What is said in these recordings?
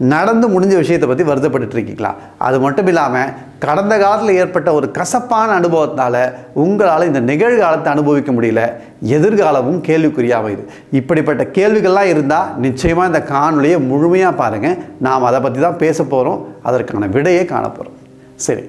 நடந்து முடிஞ்ச விஷயத்தை பற்றி வருத்தப்பட்டு இருக்கீங்களா அது மட்டும் இல்லாமல் கடந்த காலத்தில் ஏற்பட்ட ஒரு கசப்பான அனுபவத்தினால உங்களால் இந்த நிகழ்காலத்தை அனுபவிக்க முடியல. எதிர்காலமும் கேள்விக்குறியாகுது இப்படிப்பட்ட கேள்விகள்லாம் இருந்தால் நிச்சயமாக இந்த காணொலியை முழுமையாக பாருங்கள் நாம் அதை பற்றி தான் பேச போகிறோம் அதற்கான விடையே காண போகிறோம் சரி.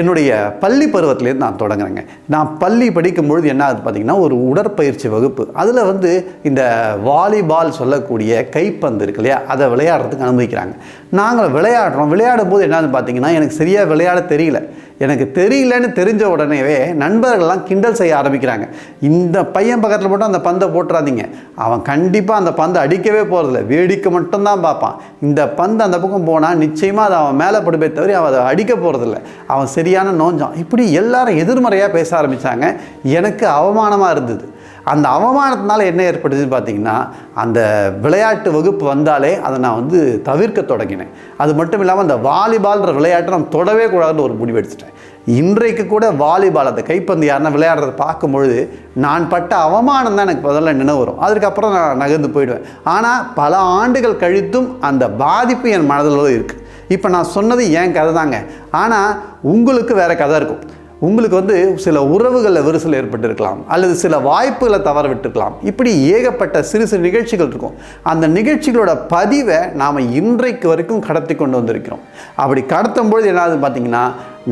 என்னுடைய பள்ளி பருவத்திலேருந்து நான் தொடங்குறேங்க. நான் பள்ளி படிக்கும்பொழுது என்ன ஆகுது பார்த்தீங்கன்னா ஒரு உடற்பயிற்சி வகுப்பு. அதில் வந்து இந்த வாலிபால் சொல்லக்கூடிய கைப்பந்து இருக்கு இல்லையா? அதை விளையாடுறதுக்கு அனுமதிக்கிறாங்க. நாங்கள் விளையாடுறோம். விளையாடும் போது என்னன்னு பார்த்தீங்கன்னா எனக்கு சரியாக விளையாட தெரியல. எனக்கு தெரியலன்னு தெரிஞ்ச உடனேவே நண்பர்கள்லாம் கிண்டல் செய்ய ஆரம்பிக்கிறாங்க. இந்த பையன் பக்கத்தில் மட்டும் அந்த பந்தை போட்டுறாதீங்க. அவன் கண்டிப்பாக அந்த பந்தை அடிக்கவே போகிறதில்ல வேடிக்கை மட்டும்தான் பார்ப்பான். இந்த பந்து அந்த பக்கம் போனால் நிச்சயமாக அது அவன் மேலே படுப்பே தவிர அவன் அதை அடிக்க போகிறதில்ல அவன் சரியான நோஞ்சான். இப்படி எல்லாரும் எதிர்மறையாக பேச ஆரம்பித்தாங்க எனக்கு அவமானமாக இருந்தது. அந்த அவமானத்தினால என்ன ஏற்பட்டுச்சுன்னு பார்த்தீங்கன்னா அந்த விளையாட்டு வகுப்பு வந்தாலே அதை நான் வந்து தவிர்க்க தொடங்கினேன். அது மட்டும் இல்லாமல் அந்த வாலிபால்ன்ற விளையாட்டை நான் தொடவே கூடாதுன்னு ஒரு முடிவு எடுத்துட்டேன். இன்றைக்கு கூட வாலிபால் அந்த கைப்பந்து யாருன்னா விளையாடுறத பார்க்கும்பொழுது நான் பட்ட அவமானம் தான் எனக்கு முதல்ல நினைவு வரும். அதுக்கப்புறம் நான் நகர்ந்து போயிடுவேன். ஆனால் பல ஆண்டுகள் கழித்தும் அந்த பாதிப்பு என் மனதில் இருக்குது இப்போ நான் சொன்னது என் கதை தாங்க. ஆனால் உங்களுக்கு வேறு கதை இருக்கும். உங்களுக்கு வந்து சில உறவுகளில் விரிசல் ஏற்பட்டிருக்கலாம் அல்லது சில வாய்ப்புகளை தவற விட்டுருக்கலாம் இப்படி ஏகப்பட்ட சிறு சிறு நிகழ்ச்சிகள் இருக்கும். அந்த நிகழ்ச்சிகளோட பதிவை நாம் இன்றைக்கு வரைக்கும் கடத்தி கொண்டு வந்திருக்கிறோம். அப்படி கடத்தும் பொழுது என்னது பார்த்தீங்கன்னா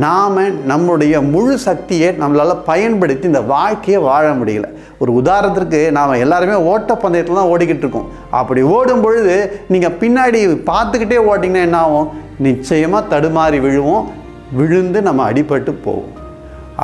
நாம் நம்முடைய முழு சக்தியை நம்மளால் பயன்படுத்தி இந்த வாழ்க்கையை வாழ முடியல. ஒரு உதாரணத்திற்கு நாம் எல்லாருமே ஓட்டப்பந்தயத்தில் தான் ஓடிக்கிட்டு இருக்கோம். அப்படி ஓடும் பொழுது நீங்கள் பின்னாடி பார்த்துக்கிட்டே ஓட்டிங்கன்னா என்ன ஆகும் நிச்சயமாக தடுமாறி விழுவோம். விழுந்து நம்ம அடிபட்டு போவோம்.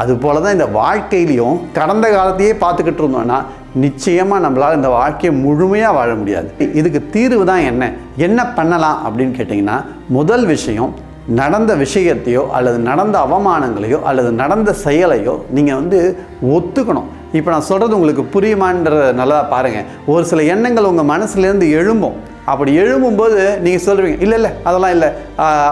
அதுபோல தான் இந்த வாழ்க்கையிலையும் கடந்த காலத்தையே பார்த்துக்கிட்டு இருந்தோம்னா நிச்சயமாக நம்மளால் இந்த வாழ்க்கையை முழுமையாக வாழ முடியாது. இதுக்கு தீர்வு தான் என்ன? என்ன பண்ணலாம் அப்படின்னு கேட்டிங்கன்னா முதல் விஷயம் நடந்த விஷயத்தையோ அல்லது நடந்த அவமானங்களையோ அல்லது நடந்த செயலையோ நீங்கள் வந்து ஒத்துக்கணும். இப்போ நான் சொல்கிறது உங்களுக்கு புரியுமான்றத நல்லா பாருங்கள் ஒரு சில எண்ணங்கள் உங்கள் மனசுலேருந்து எழும்பும். அப்படி எழும்பும்போது நீங்கள் சொல்லுவீங்க இல்லை இல்லை அதெல்லாம் இல்லை.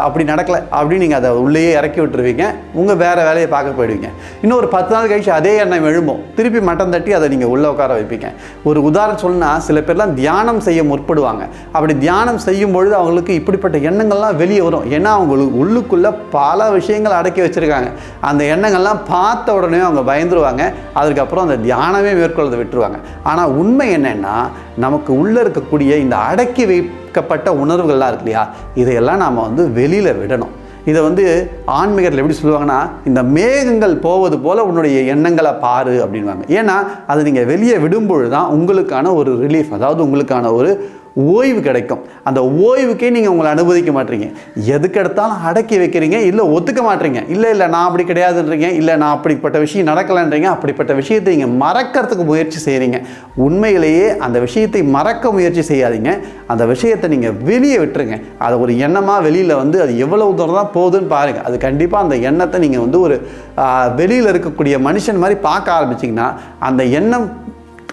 அப்படி நடக்கலை. அப்படின்னு நீங்கள் அதை உள்ளேயே இறக்கி விட்டுருவீங்க. உங்கள் வேறு வேலையை பார்க்க போயிடுவீங்க. இன்னும் ஒரு பத்து நாள் கழிச்சு அதே எண்ணம் எழும்பும். திருப்பி மட்டம் தட்டி அதை நீங்கள் உள்ளே உட்கார வைப்பீங்க. ஒரு உதாரணம் சொன்னால் சில பேர்லாம் தியானம் செய்ய முற்படுவாங்க. அப்படி தியானம் செய்யும் பொழுது அவங்களுக்கு இப்படிப்பட்ட எண்ணங்கள்லாம் வெளியே வரும். ஏன்னா அவங்களுக்கு உள்ளுக்குள்ளே பல விஷயங்கள் அடக்கி வச்சுருக்காங்க. அந்த எண்ணங்கள்லாம் பார்த்த உடனே அவங்க பயந்துருவாங்க. அதுக்கப்புறம் அந்த தியானமே மேற்கொள்ளதை விட்டுருவாங்க. ஆனால் உண்மை என்னென்னா நமக்கு உள்ளே இருக்கக்கூடிய இந்த அடக்கி வைக்கப்பட்ட உணர்வுகள்லாம் இருக்கு இல்லையா? இதையெல்லாம் நாம் வந்து வெளியில் விடணும். இதை வந்து ஆன்மீகத்தில் எப்படி சொல்லுவாங்கன்னா இந்த மேகங்கள் போவது போல் உன்னுடைய எண்ணங்களை பாரு அப்படின்வாங்க ஏன்னா அது நீங்கள் வெளியே விடும்பொழுது தான் உங்களுக்கான ஒரு ரிலீஃப் அதாவது உங்களுக்கான ஒரு ஓய்வு கிடைக்கும். அந்த ஓய்வுக்கே நீங்கள் உங்களை அனுமதிக்க மாட்டீங்க. எதுக்கு எடுத்தாலும் அடக்கி வைக்கிறீங்க இல்லை ஒத்துக்க மாட்டீங்க. இல்லை இல்லை நான் அப்படி கிடையாதுன்றீங்க இல்லை நான் அப்படிப்பட்ட விஷயம் நடக்கலைன்றீங்க அப்படிப்பட்ட விஷயத்தை நீங்கள் மறக்கிறதுக்கு முயற்சி செய்கிறீங்க உண்மையிலேயே அந்த விஷயத்தை மறக்க முயற்சி செய்யாதீங்க. அந்த விஷயத்தை நீங்கள் வெளியே விட்டுருங்க. அதை ஒரு எண்ணமாக வெளியில் வந்து அது எவ்வளவு தூரம் தான் போகுதுன்னு பாருங்கள் அது கண்டிப்பாக அந்த எண்ணத்தை நீங்கள் வந்து ஒரு வெளியில் இருக்கக்கூடிய மனுஷன் மாதிரி பார்க்க ஆரம்பிச்சிங்கன்னா அந்த எண்ணம்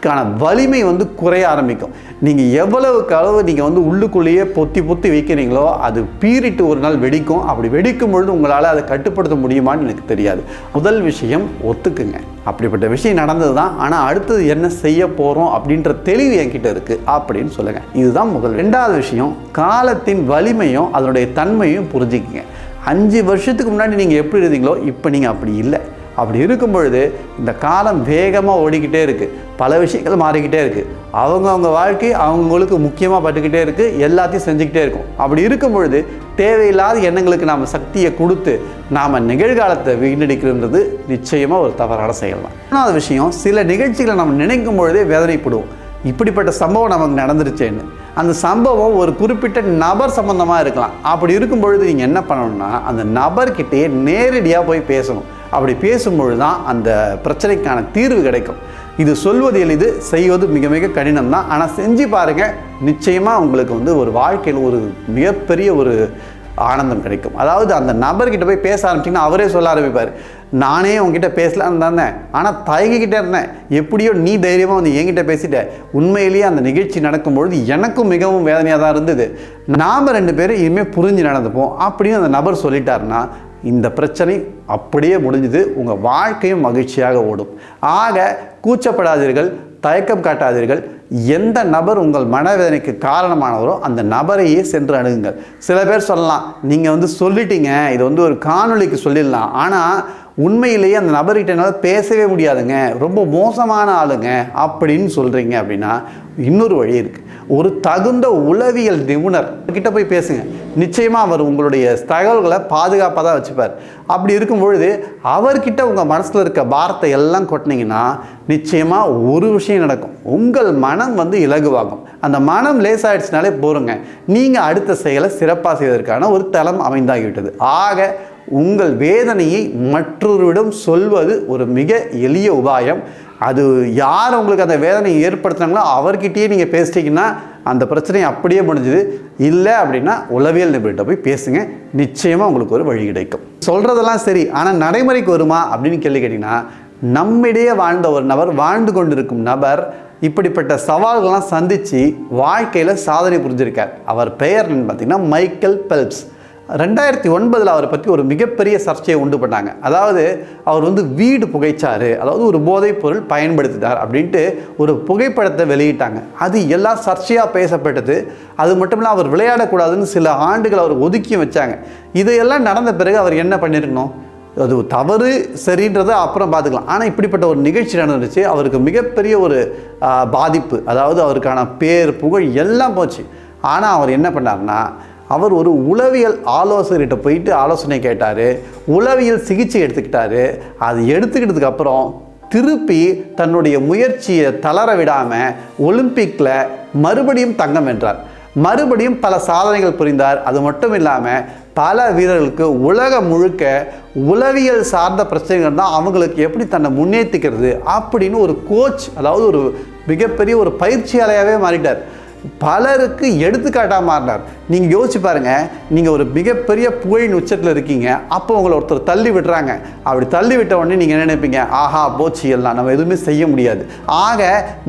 க்கான வலிமை வந்து குறைய ஆரம்பிக்கும். நீங்கள் எவ்வளவுக்கு அளவு நீங்கள் வந்து உள்ளுக்குள்ளேயே பொத்தி பொத்தி வைக்கிறீங்களோ அது பீறிட்டு ஒரு நாள் வெடிக்கும். அப்படி வெடிக்கும் பொழுது உங்களால் அதை கட்டுப்படுத்த முடியுமான்னு எனக்கு தெரியாது. முதல் விஷயம் ஒத்துக்குங்க. அப்படிப்பட்ட விஷயம் நடந்தது தான் ஆனால் அடுத்தது என்ன செய்ய போகிறோம் அப்படின்ற தெளிவு என்கிட்ட இருக்குது அப்படின்னு சொல்லுங்கள் இதுதான் முதல். ரெண்டாவது விஷயம் காலத்தின் வலிமையும் அதனுடைய தன்மையும் புரிஞ்சுக்குங்க. அஞ்சு வருஷத்துக்கு முன்னாடி நீங்கள் எப்படி இருந்தீங்களோ இப்போ நீங்கள் அப்படி இல்லை. அப்படி இருக்கும் பொழுது இந்த காலம் வேகமாக ஓடிக்கிட்டே இருக்குது பல விஷயங்கள் மாறிக்கிட்டே இருக்குது அவங்கவுங்க வாழ்க்கை அவங்களுக்கு முக்கியமாக பட்டுக்கிட்டே இருக்குது எல்லாத்தையும் செஞ்சுக்கிட்டே இருக்கும். அப்படி இருக்கும் பொழுது தேவையில்லாத எண்ணங்களுக்கு நாம் சக்தியை கொடுத்து நாம் நிகழ்காலத்தை வீணடிக்கிறன்றது நிச்சயமாக ஒரு தவறான செயல் தான் மூணாவது விஷயம் சில நிகழ்ச்சிகளை நம்ம நினைக்கும் பொழுதே வேதனைப்படுவோம். இப்படிப்பட்ட சம்பவம் நமக்கு நடந்துருச்சேன்னு. அந்த சம்பவம் ஒரு குறிப்பிட்ட நபர் சம்பந்தமாக இருக்கலாம். அப்படி இருக்கும் பொழுது நீங்கள் என்ன பண்ணணும்னா அந்த நபர்கிட்டயே நேரடியாக போய் பேசணும். அப்படி பேசும்பொழுது தான் அந்த பிரச்சனைக்கான தீர்வு கிடைக்கும். இது சொல்வது எளிது செய்வது மிக மிக கடினம் தான் ஆனால் செஞ்சு பாருங்கள் நிச்சயமாக உங்களுக்கு வந்து ஒரு வாழ்க்கையில் ஒரு மிகப்பெரிய ஒரு ஆனந்தம் கிடைக்கும். அதாவது அந்த நபர்கிட்ட போய் பேச ஆரம்பிச்சிங்கன்னா அவரே சொல்ல ஆரம்பிப்பார். நானே உங்ககிட்ட பேசலான்னு இருந்தேன். ஆனால் தயங்கிக்கிட்டே இருந்தேன். எப்படியோ நீ தைரியமாக வந்து என்கிட்ட பேசிட்ட. உண்மையிலேயே அந்த நிகழ்ச்சி நடக்கும்பொழுது எனக்கும் மிகவும் வேதனையாக தான் இருந்தது. நாம் ரெண்டு பேரும் இனிமேல் புரிஞ்சு நடந்துப்போம். அப்படின்னு அந்த நபர் சொல்லிட்டாருன்னா இந்த பிரச்சனை அப்படியே முடிஞ்சுது. உங்கள் வாழ்க்கையும் மகிழ்ச்சியாக ஓடும். ஆக கூச்சப்படாதீர்கள் தயக்கம் காட்டாதீர்கள். எந்த நபர் உங்கள் மனவேதனைக்கு காரணமானவரோ அந்த நபரையே சென்று அணுகுங்கள். சில பேர் சொல்லலாம் நீங்கள் வந்து சொல்லிட்டீங்க இது வந்து ஒரு காணொளிக்கு சொல்லிடலாம். ஆனால் உண்மையிலேயே அந்த நபர்கிட்ட என்னால் பேசவே முடியாதுங்க. ரொம்ப மோசமான ஆளுங்க அப்படின்னு சொல்கிறீங்க அப்படின்னா இன்னொரு வழி இருக்குது ஒரு தகுந்த உளவியல் நிபுணர். கிட்ட போய் பேசுங்க. நிச்சயமாக அவர் உங்களுடைய தகவல்களை பாதுகாப்பாக தான் வச்சுப்பார். அப்படி இருக்கும் பொழுது அவர்கிட்ட உங்கள் மனசில் இருக்க பாரத்தை எல்லாம் கொட்டினீங்கன்னா நிச்சயமாக ஒரு விஷயம் நடக்கும். உங்கள் மனம் வந்து இலகுவாகும். அந்த மனம் லேசாயிடுச்சுனாலே போருங்க. நீங்கள் அடுத்த செயலை சிறப்பாக செய்வதற்கான ஒரு தளம் அமைந்தாகிவிட்டது. ஆக உங்கள் வேதனையை மற்றொருவிடம் சொல்வது ஒரு மிக எளிய உபாயம். அது யார் உங்களுக்கு அந்த வேதனையை ஏற்படுத்துனாங்களோ அவர்கிட்டயே நீங்கள் பேசிட்டீங்கன்னா அந்த பிரச்சனை அப்படியே முடிஞ்சுது. இல்லை அப்படின்னா உளவியல் நிபுணர்கிட்ட போய் பேசுங்க. நிச்சயமாக உங்களுக்கு ஒரு வழி கிடைக்கும். சொல்கிறதெல்லாம் சரி ஆனால் நடைமுறைக்கு வருமா அப்படின்னு கேள்வி கேட்டிங்கன்னா நம்மிடையே வாழ்ந்த ஒரு நபர் வாழ்ந்து கொண்டிருக்கும் நபர் இப்படிப்பட்ட சவால்கள்லாம் சந்தித்து வாழ்க்கையில் சாதனை புரிஞ்சிருக்கார். அவர் பெயர் என்னன்னு பார்த்தீங்கன்னா மைக்கேல் பெல்ப்ஸ். ரெண்டாயிரத்தி ஒன்பதில் அவரை பற்றி ஒரு மிகப்பெரிய சர்ச்சையை உண்டு பண்ணாங்க. அதாவது அவர் வந்து வீடு புகைச்சாரு அதாவது ஒரு போதைப் பொருள் பயன்படுத்தினார் அப்படின்ட்டு ஒரு புகைப்படத்தை வெளியிட்டாங்க. அது எல்லாம் சர்ச்சையாக பேசப்பட்டது. அது மட்டும் இல்லை அவர் விளையாடக்கூடாதுன்னு சில ஆண்டுகள் அவர் ஒதுக்கி வச்சாங்க. இதையெல்லாம் நடந்த பிறகு அவர் என்ன பண்ணியிருக்கணும் அது தவறு சரின்றதை அப்புறம் பார்த்துக்கலாம். ஆனால் இப்படிப்பட்ட ஒரு நிகழ்ச்சி நடந்துருச்சு. அவருக்கு மிகப்பெரிய ஒரு பாதிப்பு. அதாவது அவருக்கான பேர் புகழ் எல்லாம் போச்சு. ஆனால் அவர் என்ன பண்ணார்னா அவர் ஒரு உளவியல் ஆலோசகர்கிட்ட போயிட்டு ஆலோசனை கேட்டார் உளவியல் சிகிச்சை எடுத்துக்கிட்டாரு. அது எடுத்துக்கிட்டதுக்கப்புறம் திருப்பி தன்னுடைய முயற்சியை தளர விடாமல் ஒலிம்பிக்கில் மறுபடியும் தங்கம் வென்றார். மறுபடியும் பல சாதனைகள் புரிந்தார். அது மட்டும் இல்லாமல் பல வீரர்களுக்கு உலகம் முழுக்க உளவியல் சார்ந்த பிரச்சனைகள் தான் அவங்களுக்கு எப்படி தன்னை முன்னேற்றிக்கிறது அப்படின்னு ஒரு கோச் அதாவது ஒரு மிகப்பெரிய ஒரு பயிற்சியாளையாகவே மாறிட்டார். பலருக்கு எடுத்துக்காட்டாக மாறினார். நீங்கள் யோசிச்சு பாருங்கள் நீங்கள் ஒரு மிகப்பெரிய புகழின் உச்சத்தில் இருக்கீங்க அப்போ உங்களை ஒருத்தர் தள்ளி விடுறாங்க. அப்படி தள்ளி விட்ட உடனே நீங்கள் என்ன நினைப்பீங்க? ஆஹா போச்சு எல்லாம் நம்ம எதுவுமே செய்ய முடியாது. ஆக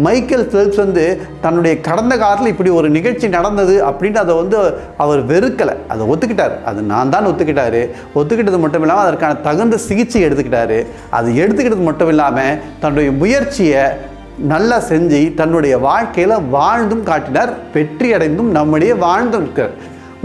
மைக்கேல் ஃபிலிப்ஸ் வந்து தன்னுடைய கடந்த காலத்தில் இப்படி ஒரு நிகழ்ச்சி நடந்தது அப்படின்ட்டு அதை வந்து அவர் வெறுக்கலை. அதை ஒத்துக்கிட்டார். அது நான் தான் ஒத்துக்கிட்டாரு. ஒத்துக்கிட்டது மட்டும் இல்லாமல் அதற்கான தகுந்த சிகிச்சை எடுத்துக்கிட்டாரு. அது எடுத்துக்கிட்டது மட்டும் இல்லாமல் தன்னுடைய முயற்சியை நல்லா செஞ்சு தன்னுடைய வாழ்க்கையில் வாழ்ந்தும் காட்டினார் வெற்றி அடைந்தும் நம்முடைய வாழ்ந்தும் இருக்கார்.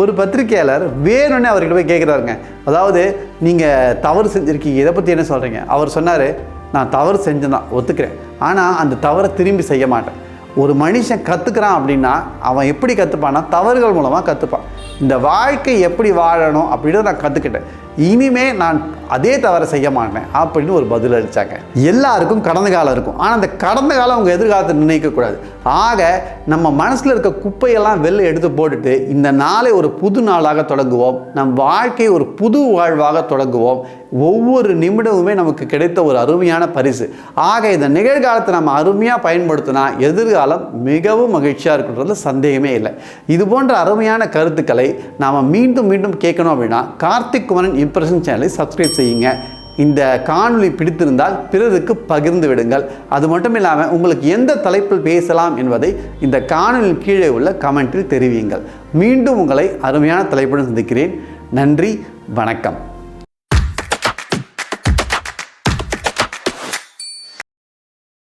ஒரு பத்திரிகையாளர் வேணும்னே அவர்கிட்ட போய் கேட்குறாருங்க அதாவது நீங்கள் தவறு செஞ்சுருக்கீங்க இதை பற்றி என்ன சொல்கிறீங்க அவர் சொன்னார் நான் தவறு செஞ்சேன் ஒத்துக்கிறேன். ஆனால் அந்த தவறை திரும்பி செய்ய மாட்டேன். ஒரு மனுஷன் கற்றுக்கிறான் அப்படின்னா அவன் எப்படி கற்றுப்பான்னா தவறுகள் மூலமாக கற்றுப்பான் இந்த வாழ்க்கை எப்படி வாழணும் அப்படின்னு நான் கற்றுக்கிட்டேன் இனிமே நான் அதே தவறை செய்ய மாட்டேன் அப்படின்னு ஒரு பதில் அளித்தாங்க எல்லாருக்கும் கடந்த காலம் இருக்கும். ஆனால் அந்த கடந்த காலம் அவங்க எதிர்காலத்தை நிர்ணயிக்கக்கூடாது ஆக நம்ம மனசில் இருக்க குப்பையெல்லாம் வெளில எடுத்து போட்டுட்டு இந்த நாளை ஒரு புது நாளாக தொடங்குவோம். நம் வாழ்க்கையை ஒரு புது வாழ்வாக தொடங்குவோம். ஒவ்வொரு நிமிடமுமே நமக்கு கிடைத்த ஒரு அருமையான பரிசு. ஆக இந்த நிகழ்காலத்தை நம்ம அருமையாக பயன்படுத்தினா எதிர்காலம் மிகவும் மகிழ்ச்சியாக இருக்குன்றது சந்தேகமே இல்லை. இது போன்ற அருமையான கருத்துக்களை நாம் மீண்டும் மீண்டும் கேட்கணும் அப்படின்னா கார்த்திக் குமரன் இம்ப்ரெஷன் சேனலை சப்ஸ்கிரைப் செய்யுங்க. இந்த காணொளி பிடித்திருந்தால் பிறருக்கு பகிர்ந்து விடுங்கள். அது மட்டும் இல்லாமல் உங்களுக்கு எந்த தலைப்பில் பேசலாம் என்பதை இந்த காணொலி கீழே உள்ள கமெண்ட்டில் தெரிவியுங்கள். மீண்டும் உங்களை அருமையான தலைப்புடன் சந்திக்கிறேன். நன்றி வணக்கம்.